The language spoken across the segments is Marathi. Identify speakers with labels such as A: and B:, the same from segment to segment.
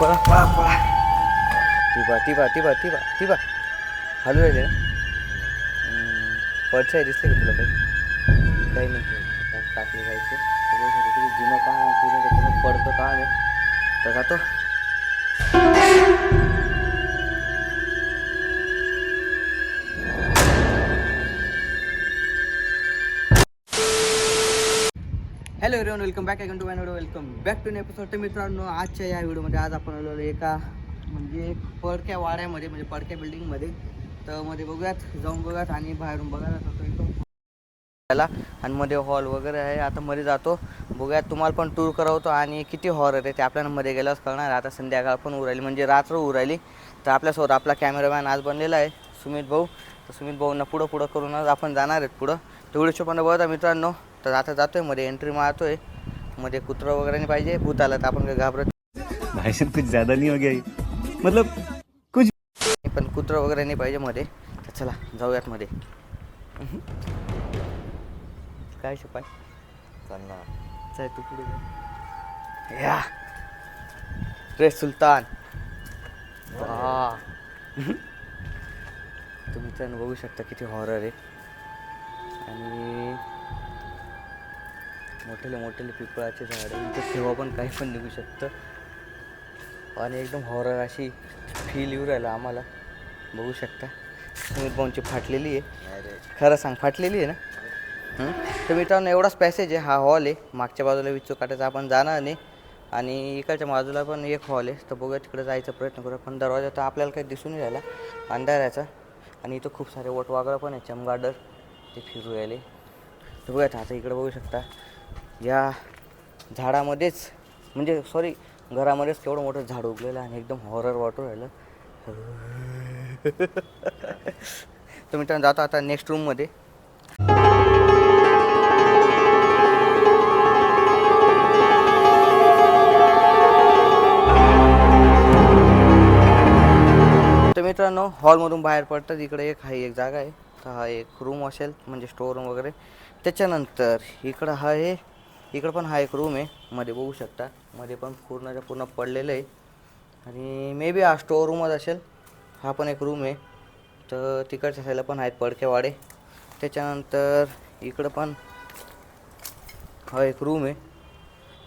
A: पळा पळा पळा. ती बा ती बा ती बा ती बा ती बा हलू राहिले ना? पडसाय दिसले का तुला काही? काही नाही. टाकले जायचे? जुनं काम पूर्ण पडतं काम आहे. तर जातो. Hello everyone welcome back again to my video welcome back to episode तर मित्रांनो आजच्या या व्हिडिओमध्ये आज आपण आलेलो एका म्हणजे पडक्या वाड्यामध्ये म्हणजे पडक्या बिल्डिंगमध्ये तर मध्ये बघूयात जाऊन बघूयात आणि बाहेरून बघायला जातो एकदम त्याला आणि मध्ये हॉल वगैरे आहे. आता मध्ये जातो. बघूयात तुम्हाला पण टूर करवतो. आणि किती हॉर आहे ते आपल्याला मध्ये गेल्यावर कळणार. आहे. आता संध्याकाळ पण उरायली म्हणजे रात्र उरायली तर आपल्यासोबत आपला कॅमेरामॅन आज बनलेला आहे सुमित भाऊ. तर सुमित भाऊंना पुढं पुढं करूनच आपण जाणार आहेत पुढं. तर व्हिडिओ पण बघा मित्रांनो. तर आता जातोयमध्ये एंट्री मारतोय. मध्ये कुत्रं वगैरे नाही पाहिजे. भूत आलं तर आपण काही घाबरत
B: भाई साहब कुछ ज्यादा नहीं हो गया ये. मतलब कुछ
A: नाही, पण कुत्रं वगैरे नाही पाहिजे मध्ये. तर चला जाऊयात मध्ये. काय शिपाय चालणार चल तू पुढे. या. रे सुलतान. वा तुम्ही तर बघू शकता किती हॉरर आहे. आणि मोठेले मोठेले पिपळाचे झाड इथे केव्हा पण काही पण निघू शकतं. आणि एकदम हॉरर अशी फील येऊ राहिला आम्हाला. बघू शकता. सुमित भाऊंची फाटलेली आहे. खरं सांग फाटलेली आहे ना? तर मित्रांनो एवढाच पॅसेज आहे. हा हॉल आहे. मागच्या बाजूला विचू काटायचा आपण जाणार नाही. आणि इकडच्या बाजूला पण एक हॉल आहे. तर बघूया तिकडे जायचा प्रयत्न करूया. पण दरवाजा तर आपल्याला काही दिसून राहिला. अंधाराचा. आणि इथं खूप सारे वटवागळं पण आहे चमगार्डर ते फिरू राहिले. तर बघूयात आता इकडे बघू शकता. या झाडामध्येच म्हणजे सॉरी घरामध्येच केवढं मोठं झाड उगलेलं आहे आणि एकदम हॉरर वाटू राहिलं. तर मित्रांनो जातो आता नेक्स्ट रूममध्ये तर मित्रांनो हॉलमधून बाहेर पडतात. इकडे एक हा एक जागा आहे. तर हा एक रूम असेल म्हणजे स्टोर रूम वगैरे. त्याच्यानंतर इकडं हा आहे इकडं पण हा एक रूम आहे. मध्ये बघू शकता. मध्ये पण पूर्णच्या पूर्ण पडलेलं आहे. आणि मे बी हा स्टोर रूमच असेल. हा पण एक रूम आहे. तर तिकडच्या साईडला पण आहेत पडकेवाडे त्याच्यानंतर इकडं पण हा एक रूम आहे.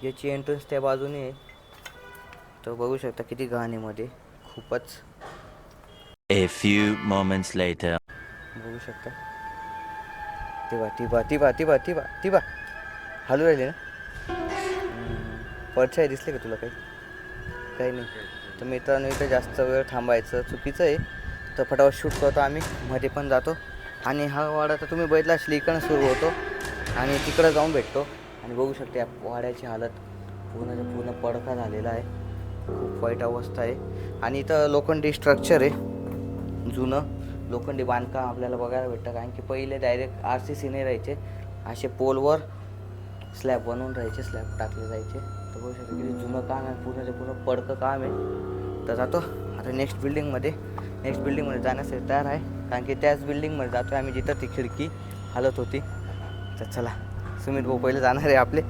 A: ज्याची एंट्रन्स त्या बाजूने आहे. तर बघू शकता किती घाण आहे मध्ये. खूपच.
C: A few moments later.
A: बघू शकता. ती बा ती बा ती बा ती बा ती बा ती बा. हलू राहिले ना? परछाई दिसली दिसले का तुला काही? काही नाही. तर मित्रांनो इथं जास्त वेळ थांबायचं चुकीचं आहे. तर फटाफट शूट करतो आम्ही. मध्ये पण जातो. आणि हा वाडा तर तुम्ही बघितला असेल इकडं सुरू होतो. आणि तिकडं जाऊन भेटतो. आणि बघू शकते या वाड्याची हालत. पूर्ण पूर्ण पडका झालेला आहे. खूप वाईट अवस्था आहे. आणि इथं लोखंडी स्ट्रक्चर आहे. जुनं. लोखंडी बांधकाम आपल्याला बघायला भेटतं. कारण की पहिले डायरेक्ट आर सी सीने राहायचे. असे पोलवर स्लॅब बनवून राहायचे स्लॅब टाकले जायचे. तर बघू शकता किती जुनं काम आहे पूर्ण पूर्ण पडकं काम आहे. तर जातो आता नेक्स्ट बिल्डिंगमध्ये नेक्स्ट बिल्डिंगमध्ये जाण्यासाठी तयार आहे. कारण की त्याच बिल्डिंगमध्ये जातो आम्ही जिथं ती खिडकी हालत होती. तर चला सुमित भाऊ पहिले जाणार आहे आपले.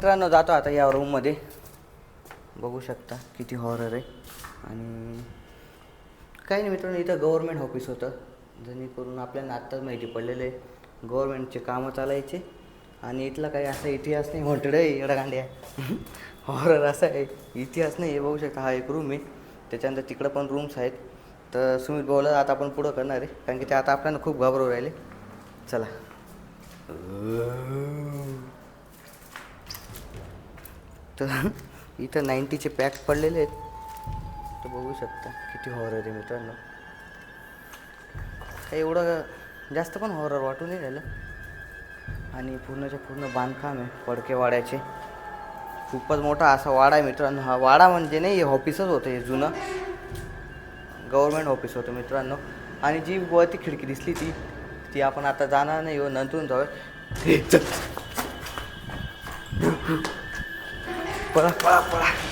A: मित्रांनो जातो आता या रूममध्ये बघू शकता किती हॉरर आहे. आणि काही नाही मित्रांनो इथं गव्हर्मेंट ऑफिस होतं. जेणेकरून आपल्याला आत्ताच माहिती पडलेलं आहे. गव्हर्मेंटचे कामं चालायचे. आणि इथला काही असा इतिहास नाही म्हणतो आहे एवढा गांड्या. हॉरर असा आहे. इतिहास नाही हे बघू शकता हा एक रूम आहे. त्याच्यानंतर तिकडं पण रूम्स आहेत. तर सुमित भाऊला आता आपण पुढं करणार आहे. कारण की ते आता आपल्याला खूप घाबरवू राहिले. चला. तर इथं नाईन्टीचे पॅक पडलेले आहेत. तर बघू शकता किती हॉरर आहे मित्रांनो. काही एवढं जास्त पण हॉरर वाटून नाही राहिलं. आणि पूर्णच्या पूर्ण बांधकाम आहे पडके वाड्याचे. खूपच मोठा असा वाडा आहे मित्रांनो. हा वाडा म्हणजे नाही हे ऑफिसच होतं हे जुनं. गव्हर्मेंट ऑफिस होतं मित्रांनो. आणि जी वरती खिडकी दिसली ती ती आपण आता जाणार नाही हो नंतरून जाऊ हे, चल. पळा पळा पळा